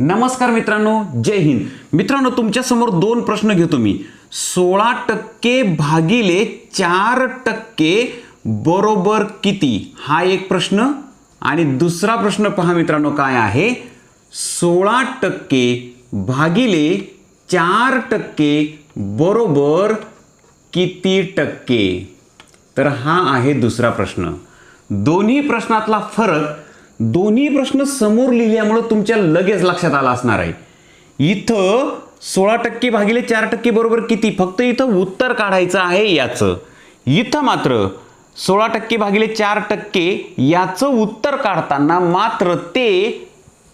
नमस्कार मित्रांनो जय हिंद. मित्रांनो तुमच्यासमोर दोन प्रश्न घेतो मी. सोळा टक्के भागिले चार टक्के बरोबर किती? हा एक प्रश्न. आणि दुसरा प्रश्न पहा मित्रांनो काय आहे? सोळा टक्के भागिले चार टक्के बरोबर किती टक्के? तर हा आहे दुसरा प्रश्न. दोन्ही प्रश्नातला फरक दोन्ही प्रश्न समोर लिहिल्यामुळं तुमच्या लगेच लक्षात आला असणार आहे. इथं सोळा टक्के भागिले चार टक्के बरोबर किती? फक्त इथं उत्तर काढायचं आहे याचं. इथं मात्र सोळा टक्के भागिले चार टक्के याचं उत्तर काढताना मात्र ते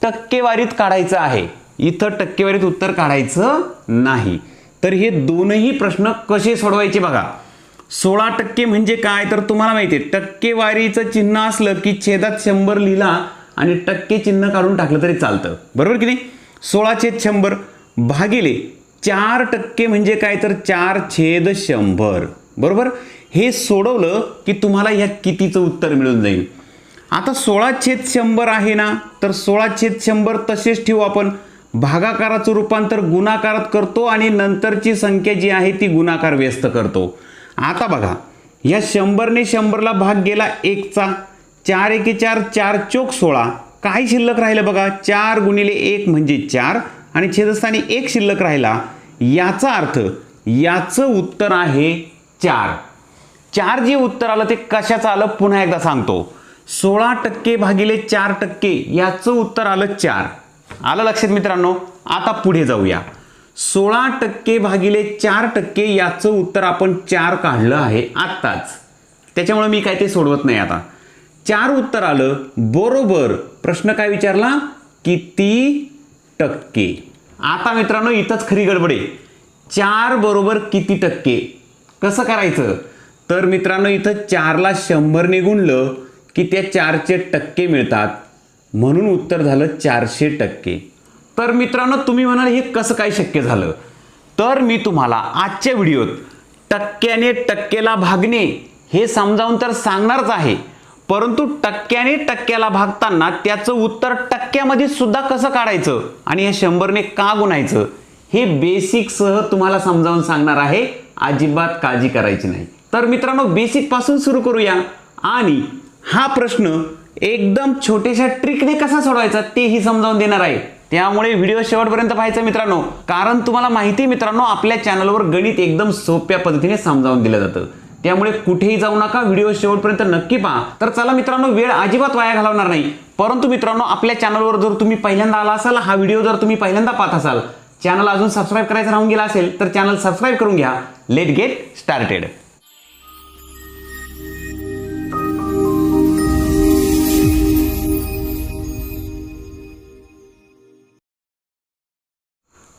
टक्केवारीत काढायचं आहे. इथं टक्केवारीत उत्तर काढायचं नाही. तर हे दोनही प्रश्न कसे सोडवायचे बघा. सोळा टक्के म्हणजे काय तर तुम्हाला माहिती आहे. टक्केवारीचं चिन्ह असलं की छेदात शंभर लिहिला आणि टक्के चिन्ह काढून टाकलं तरी चालतं. बरोबर की नाही? सोळा छेद शंभर भागिले चार टक्के म्हणजे काय तर चार छेद शंभर. बरोबर? हे सोडवलं की तुम्हाला ह्या कितीचं उत्तर मिळून जाईल. आता सोळा छेद शंभर आहे ना तर सोळा छेद शंभर तसेच ठेवू आपण. भागाकाराचं रूपांतर गुणाकारात करतो आणि नंतरची संख्या जी आहे ती गुणाकार व्यस्त करतो. आता बघा या शंभरने शंभरला भाग गेला एकचा. चार एके चार चार चोक सोळा. काय शिल्लक राहिलं बघा चार गुणिले एक म्हणजे चार आणि छेदस्थानी एक शिल्लक राहिला. याचा अर्थ याचं उत्तर आहे चार. चार जे उत्तर आलं ते कशाचं आलं? पुन्हा एकदा सांगतो. सोळा टक्के भागिले चार टक्के याचं उत्तर आलं चार. आलं लक्षात मित्रांनो? आता पुढे जाऊया. सोळा टक्के भागिले चार टक्के याचं उत्तर आपण चार काढलं आहे आत्ताच. त्याच्यामुळे मी काय ते सोडवत नाही आता. चार उत्तर आलं बरोबर. प्रश्न काय विचारला? किती टक्के? आता मित्रांनो इथंच खरी गडबड. आहे चार बरोबर किती टक्के? कसं करायचं? तर मित्रांनो इथं चारला शंभरने गुणलं की त्या चारचे टक्के मिळतात. म्हणून उत्तर झालं चारशे टक्के. तर मित्रांनो तुम्ही म्हणाल हे कसं काय शक्य झालं? तर मी तुम्हाला आजच्या व्हिडिओत टक्क्याने टक्केला भागणे हे समजावून तर सांगणारच आहे. परंतु टक्क्याने टक्क्याला भागताना त्याचं उत्तर टक्क्यामध्ये सुद्धा कसं काढायचं आणि हे शंभरने का गुणायचं हे बेसिकसह तुम्हाला समजावून सांगणार आहे. अजिबात काळजी करायची नाही. तर मित्रांनो बेसिकपासून सुरू करूया. आणि हा प्रश्न एकदम छोट्याशा ट्रिकने कसा सोडवायचा तेही समजावून देणार आहे. त्यामुळे व्हिडिओ शेवटपर्यंत पाहायचा मित्रांनो. कारण तुम्हाला माहिती आहे मित्रांनो आपल्या चॅनलवर गणित एकदम सोप्या पद्धतीने समजावून दिलं जातं. त्यामुळे कुठेही जाऊ नका व्हिडिओ शेवटपर्यंत नक्की पहा. तर चला मित्रांनो वेळ अजिबात वाया घालवणार नाही. परंतु मित्रांनो आपल्या चॅनलवर जर तुम्ही पहिल्यांदा आला असाल हा व्हिडिओ जर तुम्ही पहिल्यांदा पाहत असाल चॅनल अजून सबस्क्राईब करायचं राहून गेला असेल तर चॅनल सबस्क्राईब करून घ्या. लेट गेट स्टार्टेड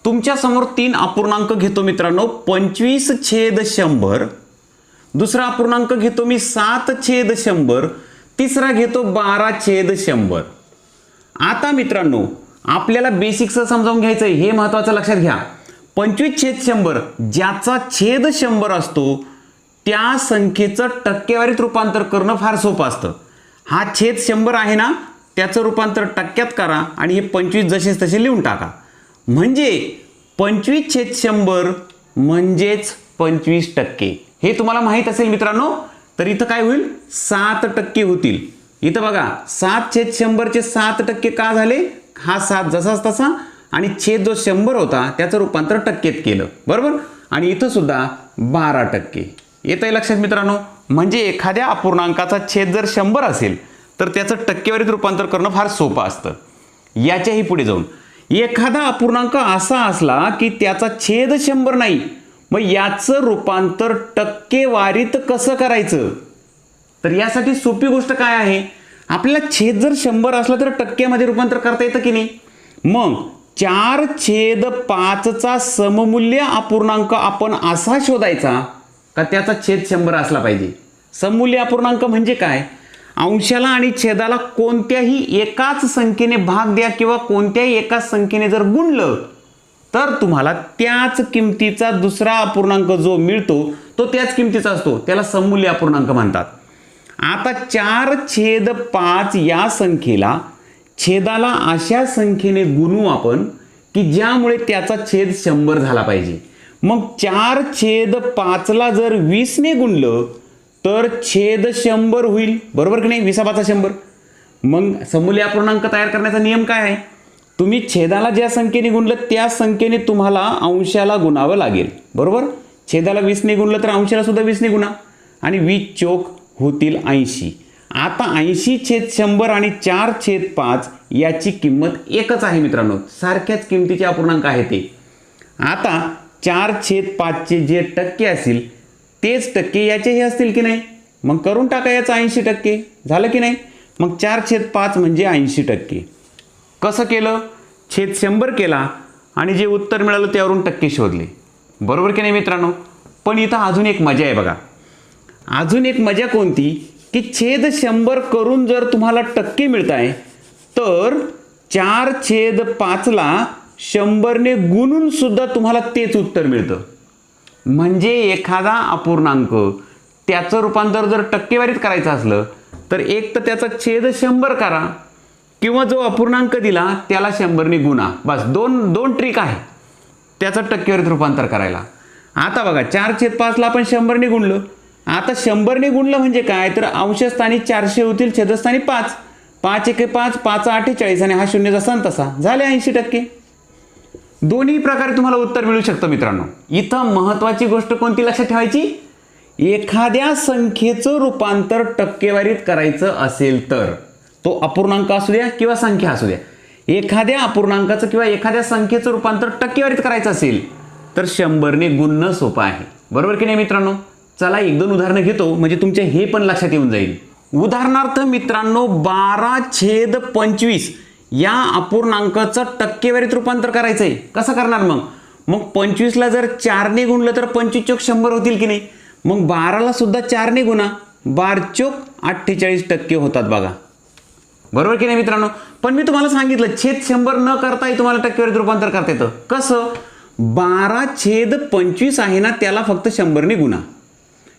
तुमच्यासमोर तीन अपूर्णांक घेतो मित्रांनो. पंचवीस छेद शंभर. दुसरा अपूर्णांक घेतो मी सात छेद शंभर. तिसरा घेतो बारा छेद शंभर. आता मित्रांनो आपल्याला बेसिकचं समजावून घ्यायचं आहे हे महत्वाचं लक्षात घ्या. पंचवीस छेद शंभर ज्याचा छेद शंभर असतो त्या संख्येचं टक्केवारीत रूपांतर करणं फार सोपं असतं. हा छेद शंभर आहे ना त्याचं रूपांतर टक्क्यात करा आणि हे पंचवीस जसेच तसे लिहून टाका. म्हणजे पंचवीस छेद शंभर म्हणजेच पंचवीस टक्के. हे तुम्हाला माहीत असेल मित्रांनो तर इथं काय होईल? सात टक्के होतील. इथं बघा सात छेद शंभरचे सात टक्के का झाले? हा सात जसाच तसा आणि छेद जो शंभर होता त्याचं रूपांतर टक्केत केलं. बरोबर? आणि इथं सुद्धा बारा टक्के. येत आहे लक्षात मित्रांनो? म्हणजे एखाद्या अपूर्णांकाचा छेद जर शंभर असेल तर त्याचं टक्केवारीत रूपांतर करणं फार सोपं असतं. याच्याही पुढे जाऊन. एखादा अपूर्णांक असा असला की त्याचा छेद शंभर नाही मग याचं रूपांतर टक्केवारीत कसं करायचं? तर यासाठी सोपी गोष्ट काय आहे? आपल्याला छेद जर शंभर असला तर टक्क्यामध्ये रूपांतर करता येतं की नाही? मग चार छेद पाचचा सममूल्य अपूर्णांक आपण असा शोधायचा का त्याचा छेद शंभर असला पाहिजे? सममूल्य अपूर्णांक म्हणजे काय? अंशाला आणि छेदाला कोणत्याही एकाच संख्येने भाग द्या किंवा कोणत्याही एकाच संख्येने जर गुणलं तर तुम्हाला त्याच किमतीचा दुसरा अपूर्णांक जो मिळतो तो त्याच किमतीचा असतो. त्याला समूल्य अपूर्णांक म्हणतात. आता चार छेद पाच या संख्येला छेदाला अशा संख्येने गुणू आपण की ज्यामुळे त्याचा छेद शंभर झाला पाहिजे. मग चार छेद पाचला जर वीसने गुणलं तर छेद शंभर होईल. बरोबर की नाही? विसापाचा शंभर. मग समूल्य अपूर्णांक तयार करण्याचा नियम काय आहे? तुम्ही छेदाला ज्या संख्येने गुणलं त्या संख्येने तुम्हाला अंशाला गुणावं लागेल. बरोबर? छेदाला वीसने गुणलं तर अंशाला सुद्धा वीसने गुणा. आणि वीस चोक होतील ऐंशी. आता ऐंशी छेद शंभर आणि चार छेद पाच याची किंमत एकच आहे मित्रांनो. सारख्याच किमतीचे अपूर्णांक आहे ते. आता चार छेद पाचचे जे टक्के असतील तेच टक्के याचेही असतील की नाही? मग करून टाका याचं ऐंशी टक्के. झालं की नाही? मग चार छेद पाच म्हणजे ऐंशी टक्के. कसं केलं? छेद शंभर केला आणि जे उत्तर मिळालं त्यावरून टक्के शोधले. बरोबर की नाही मित्रांनो? पण इथं अजून एक मजा आहे बघा. अजून एक मजा कोणती? की छेद शंभर करून जर तुम्हाला टक्के मिळत आहे तर चार छेद पाचला शंभरने गुणून सुद्धा तुम्हाला तेच उत्तर मिळतं. म्हणजे एखादा अपूर्णांक त्याचं रूपांतर जर टक्केवारीत करायचं असलं तर एक तर त्याचा छेद शंभर करा किंवा जो अपूर्णांक दिला त्याला शंभरने गुणा. बस दोन दोन ट्रिक आहे त्याचं टक्केवारीत रूपांतर करायला. आता बघा चार छेद पाचला आपण शंभरने गुणलं. आता शंभरने गुणलं म्हणजे काय? तर अंशस्थानी चारशे होतील छेदस्थानी पाच. पाच एके पाच पाच अठ्ठेचाळीस आणि हा शून्य जसा तसा. झाले ऐंशी टक्के. दोन्ही प्रकारे तुम्हाला उत्तर मिळू शकतं मित्रांनो. इथं महत्वाची गोष्ट कोणती लक्षात ठेवायची? एखाद्या संख्येचं रूपांतर टक्केवारीत करायचं असेल तर. तो अपूर्णांक असू द्या किंवा संख्या असू द्या. एखाद्या अपूर्णांकाचं किंवा एखाद्या संख्येचं रूपांतर टक्केवारीत करायचं असेल तर शंभरने गुणणं सोपं आहे. बरोबर की नाही मित्रांनो? चला एक दोन उदाहरणं घेतो म्हणजे तुमच्या हे पण लक्षात येऊन जाईल. उदाहरणार्थ मित्रांनो बारा छेद पंचवीस या अपूर्णांकाचं टक्केवारीत रूपांतर करायचं आहे कसं करणार मग? मग पंचवीसला जर चारने गुणलं तर पंचवीस चोक शंभर होतील की नाही? मग बाराला सुद्धा चारने गुणा. बार चोक अठ्ठेचाळीस टक्के होतात बघा. बरोबर की नाही मित्रांनो? पण मी तुम्हाला सांगितलं छेद शंभर न करताही तुम्हाला टक्केवारीत रूपांतर करता येतं. कसं? बारा छेद पंचवीस आहे ना त्याला फक्त शंभरने गुणा.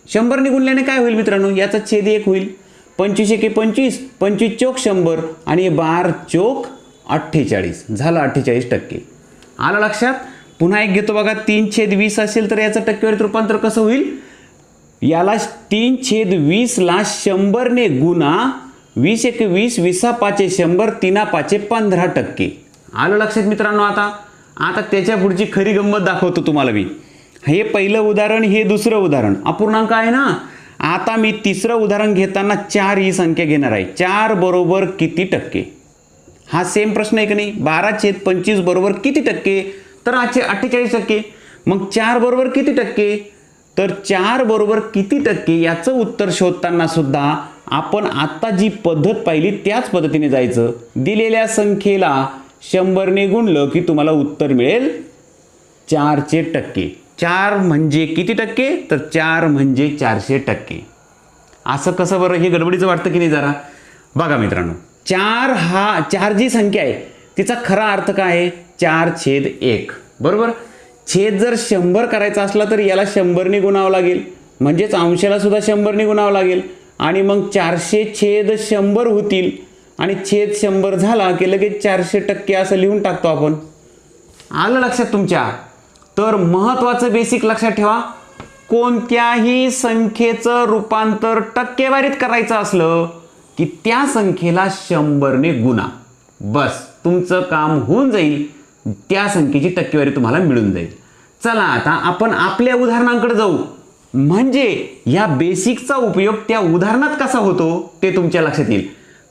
शंभरने गुणल्याने काय होईल मित्रांनो? याचा छेद एक होईल. पंचवीस एके पंचवीस पंचवीस चोक शंभर आणि बार चोक अठ्ठेचाळीस. झालं अठ्ठेचाळीस टक्के. आलं लक्षात? पुन्हा एक घेतो बघा तीन छेद वीस असेल तर याचं टक्केवारीत रूपांतर कसं होईल? याला तीन छेद वीसला शंभरने गुणा वीस एक वीस विसा पाचे शंभर तिना पाचे पंधरा टक्के. आलं लक्षात मित्रांनो आता? आता त्याच्या पुढची खरी गंमत दाखवतो तुम्हाला मी. हे पहिलं उदाहरण हे दुसरं उदाहरण. अपूर्णांक आहे ना? आता मी तिसरं उदाहरण घेताना चार ही संख्या घेणार आहे. चार बरोबर किती टक्के? हा सेम प्रश्न आहे की नाही? बारा छेद पंचवीस बरोबर किती टक्के? तर आजचे अठ्ठेचाळीस टक्के. मग चार बरोबर किती टक्के? तर चार बरोबर किती टक्के याचं उत्तर शोधताना सुद्धा आपण आत्ता जी पद्धत पाहिली त्याच पद्धतीने जायचं. दिलेल्या संख्येला शंभरने गुणलं की तुम्हाला उत्तर मिळेल चारचे टक्के. चार म्हणजे किती टक्के? तर चार म्हणजे चारशे टक्के. असं कसं बरं? हे गडबडीचं वाटतं की नाही जरा? बघा मित्रांनो चार हा चार जी संख्या आहे तिचा खरा अर्थ काय आहे? चार छेद एक. बरोबर? छेद जर शंभर करायचा असला तर याला शंभरने गुणावं लागेल. म्हणजेच अंशाला सुद्धा शंभरने गुणावं लागेल. आणि मग चारशे छेद शंभर होतील. आणि छेद शंभर झाला की लगेच चारशे टक्के असं लिहून टाकतो आपण. आलं लक्षात तुमच्या? तर महत्वाचं बेसिक लक्षात ठेवा. कोणत्याही संख्येचं रूपांतर टक्केवारीत करायचं असलं की त्या संख्येला शंभरने गुणा. बस तुमचं काम होऊन जाईल. त्या संख्येची टक्केवारी तुम्हाला मिळून जाईल. चला आता आपण आपल्या उदाहरणांकडे जाऊ. म्हणजे या बेसिकचा उपयोग त्या उदाहरणात कसा होतो ते तुमच्या लक्षात येईल.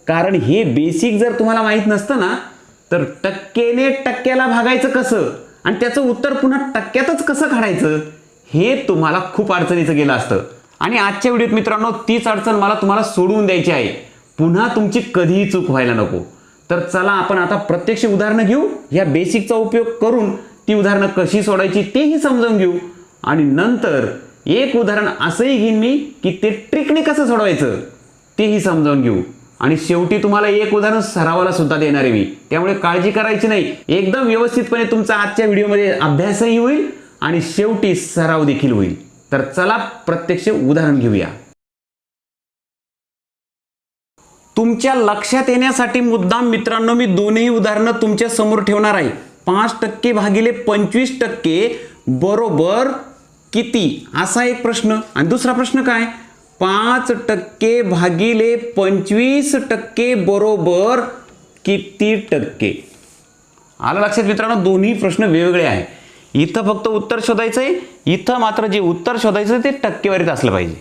कारण हे बेसिक जर तुम्हाला माहीत नसतं ना तर टक्केने टक्क्याला भागायचं कसं? आणि त्याचं उत्तर पुन्हा टक्क्यातच कसं काढायचं? हे तुम्हाला खूप अडचणीचं गेलं असतं. आणि आजच्या व्हिडिओत मित्रांनो तीच अडचण मला तुम्हाला सोडवून द्यायची आहे. पुन्हा तुमची कधीही चूक व्हायला नको. तर चला आपण आता प्रत्यक्ष उदाहरणं घेऊ. या बेसिकचा उपयोग करून ती उदाहरणं कशी सोडायची तेही समजावून घेऊ. आणि नंतर एक उदाहरण असंही घेईन मी की ते ट्रिकने कसं सोडवायचं तेही समजावून घेऊ. आणि शेवटी तुम्हाला एक उदाहरण सरावाला सुद्धा देणार आहे मी. त्यामुळे काळजी करायची नाही. एकदम व्यवस्थितपणे तुमचा आजच्या व्हिडिओमध्ये अभ्यासही होईल आणि शेवटी सराव देखील होईल. तर चला प्रत्यक्ष उदाहरण घेऊया. तुमच्या लक्षात येण्यासाठी मुद्दाम मित्रांनो मी दोन्ही उदाहरणं तुमच्यासमोर ठेवणार आहे. पाच टक्के भागिले पंचवीस टक्के बरोबर किती? असा एक प्रश्न. आणि दुसरा प्रश्न काय? पाच टक्के भागिले पंचवीस टक्के बरोबर किती टक्के? आलं लक्षात मित्रांनो दोन्ही प्रश्न वेगवेगळे आहे इथं फक्त उत्तर शोधायचं आहे इथं मात्र जे उत्तर शोधायचं ते टक्केवारीत असलं पाहिजे.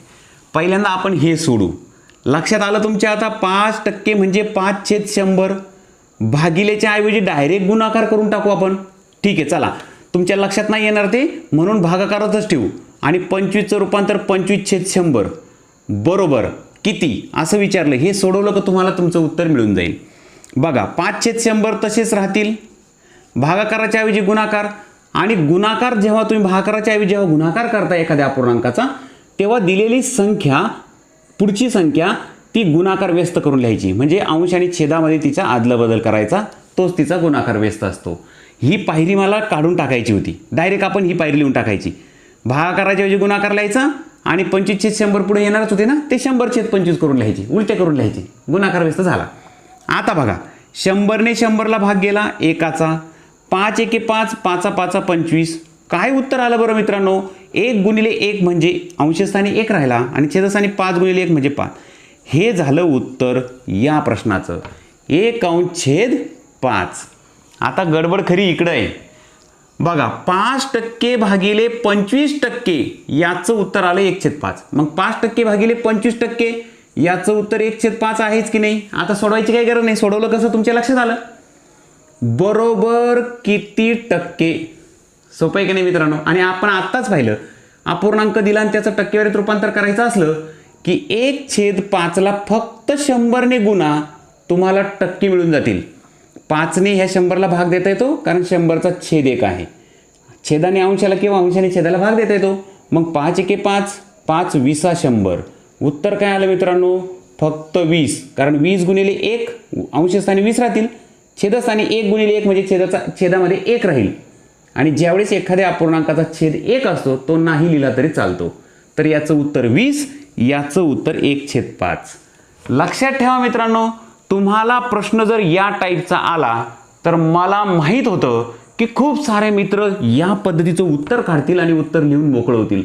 पहिल्यांदा आपण हे सोडू. लक्षात आलं तुमच्या आता पाच टक्के म्हणजे पाच छेद शंभर. भागिलेच्या ऐवजी डायरेक्ट गुणाकार करून टाकू आपण. ठीक आहे चला. तुमच्या लक्षात नाही येणार ते म्हणून भागाकारातच ठेवू. आणि पंचवीसचं रूपांतर पंचवीस छेद शंभर. बरोबर. किती? असं विचारलं. हे सोडवलं का तुम्हाला तुमचं उत्तर मिळून जाईल. बघा पाचशे शंभर तसेच राहतील. भागाकाराच्या ऐवजी गुणाकार. आणि गुणाकार जेव्हा तुम्ही भागाकाराच्या ऐवजी जेव्हा गुणाकार करता एखाद्या अपूर्णांकाचा तेव्हा दिलेली संख्या पुढची संख्या ती गुणाकार व्यस्त करून लिहायची. म्हणजे अंश आणि छेदामध्ये तिचा आदलाबदल करायचा तोच तिचा गुणाकार व्यस्त असतो. ही पायरी मला काढून टाकायची होती. डायरेक्ट आपण ही पायरी लिहून टाकायची. भागाकाराच्या ऐवजी गुणाकार लिहायचा आणि पंचवीस छेद शंभर पुढे येणारच होते ना ते शंभर छेद पंचवीस करून लिहायची उलटे करून लिहायची. गुणाकार व्यस्त झाला. आता बघा शंभरने शंभरला भाग गेला एकाचा. पाच एके पाच पाचा पाचा पंचवीस. काय उत्तर आलं बरं मित्रांनो? एक गुणिले एक म्हणजे अंशस्थानी एक राहिला आणि छेदस्थानी पाच गुणिले एक म्हणजे पाच. हे झालं उत्तर या प्रश्नाचं. एक अंश छेद पाच. आता गडबड खरी इकडं आहे. बघा पाच टक्के भागिले पंचवीस टक्के याचं उत्तर आलं एक छेद पाच. मग पाच टक्के भागिले पंचवीस टक्के याचं उत्तर एक छेद पाच आहेच की नाही? आता सोडवायची काही गरज नाही. सोडवलं कसं तुमच्या लक्षात आलं? बरोबर किती टक्के? सोपं आहे की नाही मित्रांनो? आणि आपण आत्ताच पाहिलं अपूर्णांक दिला आणि त्याचं टक्केवारीत रूपांतर करायचं असलं की एक छेद पाचला फक्त शंभरने गुणा तुम्हाला टक्के मिळून जातील. पाचने ह्या शंभरला भाग देता येतो कारण शंभरचा छेद एक आहे. छेदाने अंशाला किंवा अंशाने छेदाला भाग देता येतो. मग पाच एके पाच पाच विसा शंभर. उत्तर काय आलं मित्रांनो? फक्त वीस. कारण वीस गुणिले एक अंशस्थानी वीस राहतील. छेदस्थानी एक गुणिले एक म्हणजे छेदाचा छेदामध्ये एक राहील. आणि ज्यावेळेस एखाद्या अपूर्णांकाचा छेद एक असतो तो नाही लिहिला तरी चालतो. तर याचं उत्तर वीस याचं उत्तर एक छेद पाच. लक्षात ठेवा मित्रांनो तुम्हाला प्रश्न जर या टाईपचा आला तर मला माहीत होतं की खूप सारे मित्र या पद्धतीचं उत्तर काढतील आणि उत्तर लिहून मोकळं होतील.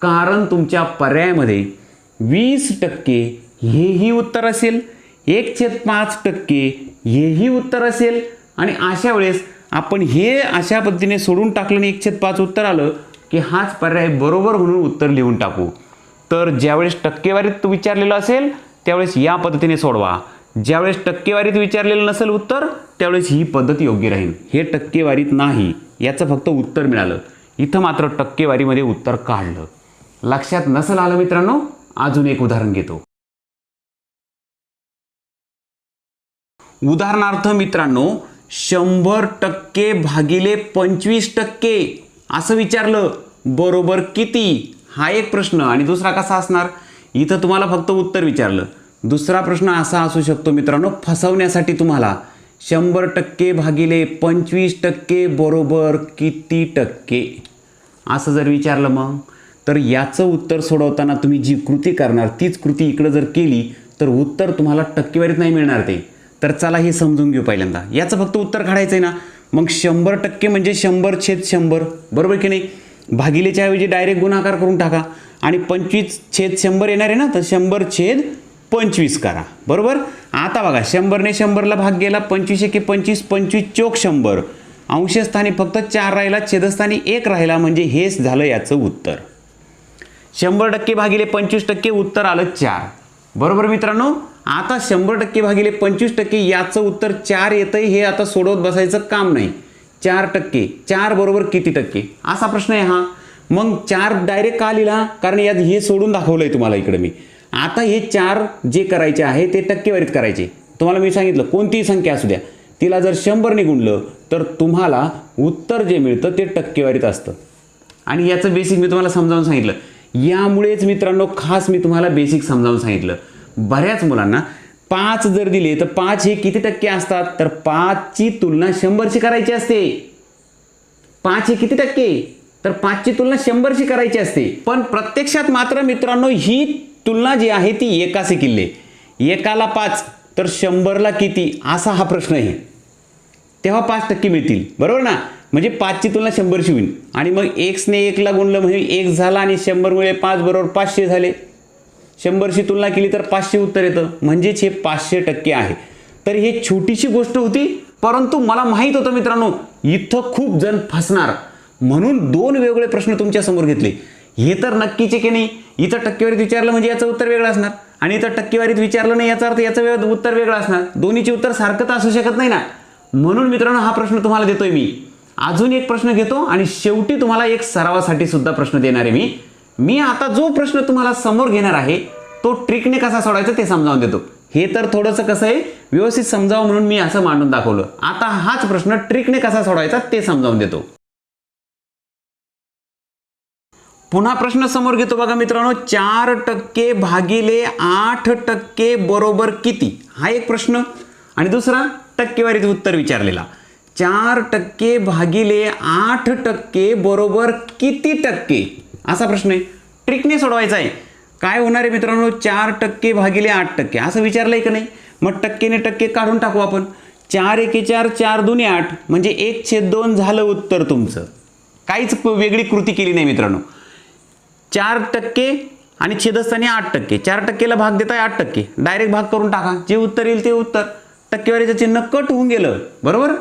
कारण तुमच्या पर्यायामध्ये वीस टक्के हेही उत्तर असेल एक छेद पाच टक्के हेही उत्तर असेल आणि अशा वेळेस आपण हे अशा पद्धतीने सोडून टाकलं आणि एक छेद पाच उत्तर आलं की हाच पर्याय बरोबर म्हणून उत्तर लिहून टाकू. तर ज्यावेळेस टक्केवारीत विचारलेलं असेल त्यावेळेस या पद्धतीने सोडवा. ज्यावेळेस टक्केवारीत विचारलेलं नसेल उत्तर त्यावेळेस ही पद्धत योग्य राहील. हे टक्केवारीत नाही याचं फक्त उत्तर मिळालं. इथं मात्र टक्केवारीमध्ये उत्तर काढलं. लक्षात नसेल आलं मित्रांनो? अजून एक उदाहरण घेतो. उदाहरणार्थ मित्रांनो शंभर टक्के भागिले पंचवीस टक्के असं विचारलं बरोबर किती? हा एक प्रश्न. आणि दुसरा कसा असणार? इथं तुम्हाला फक्त उत्तर विचारलं. दुसरा प्रश्न असा असू शकतो मित्रांनो फसवण्यासाठी तुम्हाला शंभर टक्के भागिले पंचवीस टक्के बरोबर किती टक्के? असं जर विचारलं मग तर याचं उत्तर सोडवताना तुम्ही जी कृती करणार तीच कृती इकडं जर केली तर उत्तर तुम्हाला टक्केवारीत नाही मिळणार ते. तर चला हे समजून घेऊ पहिल्यांदा. याचं फक्त उत्तर काढायचं आहे ना? मग शंभर टक्के म्हणजे शंभर छेद शंभर बरोबर की नाही? भागिलेच्या ऐवजी डायरेक्ट गुणाकार करून टाका. आणि पंचवीस छेद शंभर येणार आहे ना? तर शंभर छेद पंचवीस करा. बरोबर? आता बघा शंभरने शंभरला भाग गेला पंचवीस एके पंचवीस पंचवीस चोक शंभर. अंशस्थानी फक्त चार राहिला छेदस्थानी एक राहिला म्हणजे हेच झालं याचं उत्तर. शंभर टक्के भागिले पंचवीस टक्के उत्तर आलं चार. बरोबर मित्रांनो? आता शंभर टक्के भागिले पंचवीस टक्के याचं उत्तर चार येतंय हे आता सोडवत बसायचं काम नाही. चार टक्के. चार बरोबर किती टक्के? असा प्रश्न आहे हा. मग चार डायरेक्ट का लिहिला? कारण यात हे सोडून दाखवलंय तुम्हाला इकडे मी. आता हे चार जे करायचे आहे ते टक्केवारीत करायचे. तुम्हाला मी सांगितलं कोणतीही संख्या असू द्या. तिला जर शंभरने गुणलं तर तुम्हाला उत्तर जे मिळतं ते टक्केवारीत असतं. आणि याचं बेसिक मी तुम्हाला समजावून सांगितलं. यामुळेच मित्रांनो खास मी तुम्हाला बेसिक समजावून सांगितलं. बऱ्याच मुलांना पाच जर दिले तर पाच हे किती टक्के असतात? तर पाचची तुलना शंभरशी करायची असते. पाच हे किती टक्के? तर पाचची तुलना शंभरशी करायची असते. पण प्रत्यक्षात मात्र मित्रांनो ही तुलना जी आहे ती एकाचे किल्ले. एकाला पाच तर शंभरला किती? असा हा प्रश्न आहे. तेव्हा पाच टक्के मिळतील. बरोबर ना? म्हणजे पाचची तुलना शंभरशी होईल. आणि मग एक्सने एकला गुणलं म्हणजे एक झाला आणि शंभरमुळे पाच बरोबर पाचशे झाले. शंभरशी तुलना केली तर पाचशे उत्तर येतं. म्हणजेच हे पाचशे टक्के आहे. तर हे छोटीशी गोष्ट होती परंतु मला माहीत होतं मित्रांनो इथं खूप जण फसणार. म्हणून दोन वेगळे प्रश्न तुमच्यासमोर घेतले. हे तर नक्कीचे की नाही? इथं टक्केवारीत विचारलं म्हणजे याचं उत्तर वेगळं असणार. आणि इथं टक्केवारीत विचारलं नाही याचा अर्थ याचं वेगळं उत्तर वेगळं असणार. दोन्हीचे उत्तर सारखं तर असू शकत नाही ना. म्हणून मित्रांनो हा प्रश्न तुम्हाला देतोय मी. अजून एक प्रश्न घेतो आणि शेवटी तुम्हाला एक सरावासाठी सुद्धा प्रश्न देणार आहे मी. मी आता जो प्रश्न तुम्हाला समोर घेणार आहे तो ट्रिकने कसा सोडायचा ते समजावून देतो. हे तर थोडंसं कसं आहे व्यवस्थित समजावं म्हणून मी असं मांडून दाखवलं. आता हाच प्रश्न ट्रिकने कसा सोडवायचा ते समजावून देतो. पुन्हा प्रश्न समोर घेतो बघा मित्रांनो चार टक्के भागिले आठ टक्के बरोबर किती? हा एक प्रश्न. आणि दुसरा टक्केवारीचं उत्तर विचारलेला. चार टक्के भागिले आठ टक्के बरोबर किती टक्के? असा प्रश्न आहे. ट्रिकने सोडवायचा आहे. काय होणार आहे मित्रांनो चार टक्के भागिले आठ टक्के? असं विचारलं आहे का नाही? मग टक्केने टक्के काढून टाकू आपण. चार एके चार चार दोन्ही आठ म्हणजे एक छेद दोन झालं उत्तर तुमचं. काहीच प- वेगळी कृती केली नाही मित्रांनो. चार टक्के आणि छेदस्थानी आठ टक्के. चार टक्केला भाग देताय आठ टक्के. डायरेक्ट भाग करून टाका. जे उत्तर येईल ते उत्तर. टक्केवारीचं चिन्ह कट होऊन गेलं. बरोबर?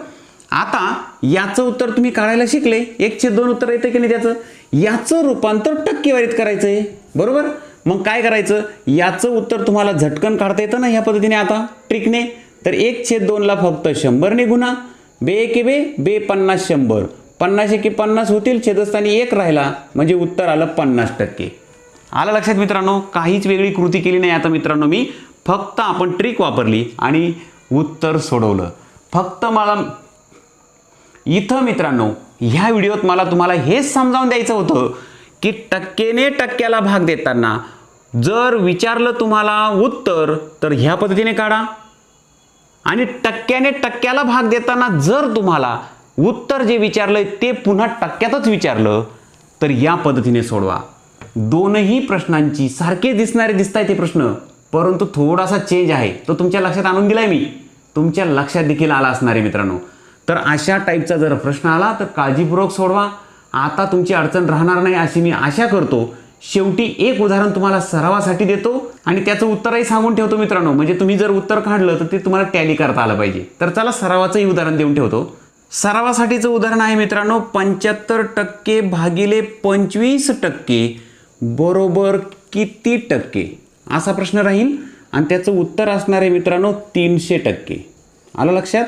आता याचं उत्तर तुम्ही काढायला शिकले. एक छेद दोन उत्तर येतं की नाही त्याचं? याचं रूपांतर टक्केवारीत करायचं आहे बरोबर? मग काय करायचं? याचं उत्तर तुम्हाला झटकन काढता येतं ना ह्या पद्धतीने आता. ट्रिकने तर एक छेद दोनला फक्त शंभरने गुन्हा बे एके बे. बे पन्नास शंभर. पन्नास एकी पन्नास होतील छेदस्थानी एक राहिला म्हणजे उत्तर आलं पन्नास टक्के. आलं लक्षात मित्रांनो काहीच वेगळी कृती केली नाही. आता मित्रांनो मी फक्त आपण ट्रिक वापरली आणि उत्तर सोडवलं. फक्त मला इथं मित्रांनो ह्या व्हिडिओत मला तुम्हाला हेच समजावून द्यायचं होतं की टक्केने टक्क्याला भाग देताना जर विचारलं तुम्हाला उत्तर तर ह्या पद्धतीने काढा. आणि टक्क्याने टक्क्याला भाग देताना जर तुम्हाला उत्तर जे विचारलंय ते पुन्हा टक्क्यातच विचारलं तर या पद्धतीने सोडवा. दोनही प्रश्नांची सारखे दिसणारे दिसत आहे ते प्रश्न परंतु थोडासा चेंज आहे. तो तुमच्या लक्षात आणून दिलाय मी. तुमच्या लक्षात देखील आला असणार आहे मित्रांनो. तर अशा टाईपचा जर प्रश्न आला तर काळजीपूर्वक सोडवा. आता तुमची अडचण राहणार नाही अशी मी आशा करतो. शेवटी एक उदाहरण तुम्हाला सरावासाठी देतो आणि त्याचं उत्तरही सांगून ठेवतो मित्रांनो. म्हणजे तुम्ही जर उत्तर काढलं तर ते तुम्हाला टॅली करता आलं पाहिजे. तर चला सरावाचंही उदाहरण देऊन ठेवतो. सरावासाठीचं उदाहरण आहे मित्रांनो पंच्याहत्तर टक्के भागिले पंचवीस टक्के बरोबर किती टक्के? असा प्रश्न राहील. आणि त्याचं उत्तर असणार आहे मित्रांनो तीनशे टक्के. आलं लक्षात?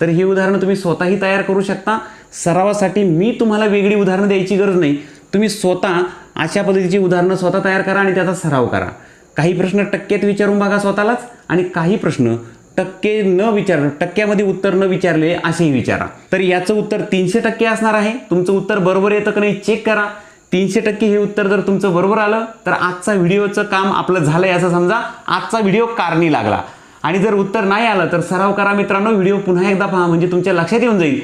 तर ही उदाहरणं तुम्ही स्वतःही तयार करू शकता. सरावासाठी मी तुम्हाला वेगळी उदाहरणं द्यायची गरज नाही. तुम्ही स्वतः अशा पद्धतीची उदाहरणं स्वतः तयार करा आणि त्याचा सराव करा. काही प्रश्न टक्क्यात विचारून बघा स्वतःलाच आणि काही प्रश्न टक्के न विचार टक्क्यामध्ये उत्तर न विचारले असेही विचारा. तर याचं उत्तर तीनशे टक्के असणार आहे. तुमचं उत्तर बरोबर येतं का नाही चेक करा. तीनशे टक्के हे उत्तर जर तुमचं बरोबर आलं तर आजचा व्हिडिओचं काम आपलं झालंय असं समजा. आजचा व्हिडिओ कारणी लागला. आणि जर उत्तर नाही आलं तर सराव करा मित्रांनो व्हिडिओ पुन्हा एकदा पहा म्हणजे तुमच्या लक्षात येऊन जाईल.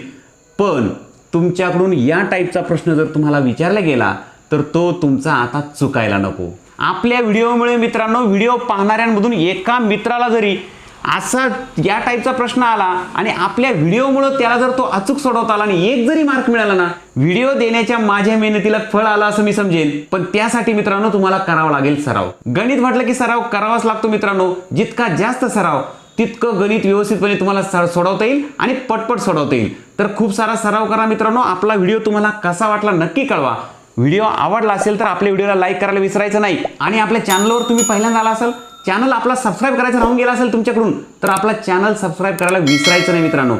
पण तुमच्याकडून या टाईपचा प्रश्न जर तुम्हाला विचारला गेला तर तो तुमचा आता चुकायला नको. आपल्या व्हिडिओमुळे मित्रांनो व्हिडिओ पाहणाऱ्यांमधून एका मित्राला जरी असा या टाईपचा प्रश्न आला आणि आपल्या व्हिडिओमुळं त्याला जर तो अचूक सोडवता आला आणि एक जरी मार्क मिळाला ना व्हिडिओ देण्याच्या माझ्या मेहनतीला फळ आलं असं मी समजेन. पण त्यासाठी मित्रांनो तुम्हाला करावा लागेल सराव. गणित म्हटलं की सराव करावाच लागतो मित्रांनो. जितका जास्त सराव तितकं गणित व्यवस्थितपणे तुम्हाला स- सोडवता येईल आणि पटपट सोडवता येईल. तर खूप सारा सराव करा मित्रांनो. आपला व्हिडिओ तुम्हाला कसा वाटला नक्की कळवा. व्हिडिओ आवडला असेल तर आपल्या व्हिडिओला लाईक करायला विसरायचं नाही. आणि आपल्या चॅनलवर तुम्ही पहिल्यांदा आला असाल चॅनल आपला सबस्क्राईब करायचा राहून गेला असेल तुमच्याकडून तर आपला चॅनल सबस्क्राईब करायला विसरायचं नाही मित्रांनो.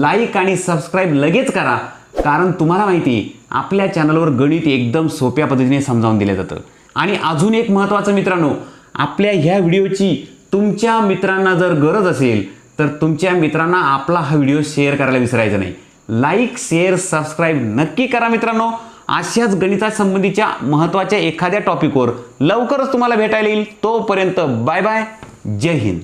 लाईक आणि सबस्क्राईब लगेच करा कारण तुम्हाला माहिती आपल्या चॅनलवर गणित एकदम सोप्या पद्धतीने समजावून दिलं जातं. आणि अजून एक महत्त्वाचं मित्रांनो आपल्या ह्या व्हिडिओची तुमच्या मित्रांना जर गरज असेल तर तुमच्या मित्रांना आपला हा व्हिडिओ शेअर करायला विसरायचा नाही. लाईक शेअर सबस्क्राईब नक्की करा मित्रांनो. अशाच गणितासंबंधीच्या महत्त्वाच्या एखाद्या टॉपिकवर लवकरच तुम्हाला भेटायला येईल. तोपर्यंत बाय बाय जय हिंद.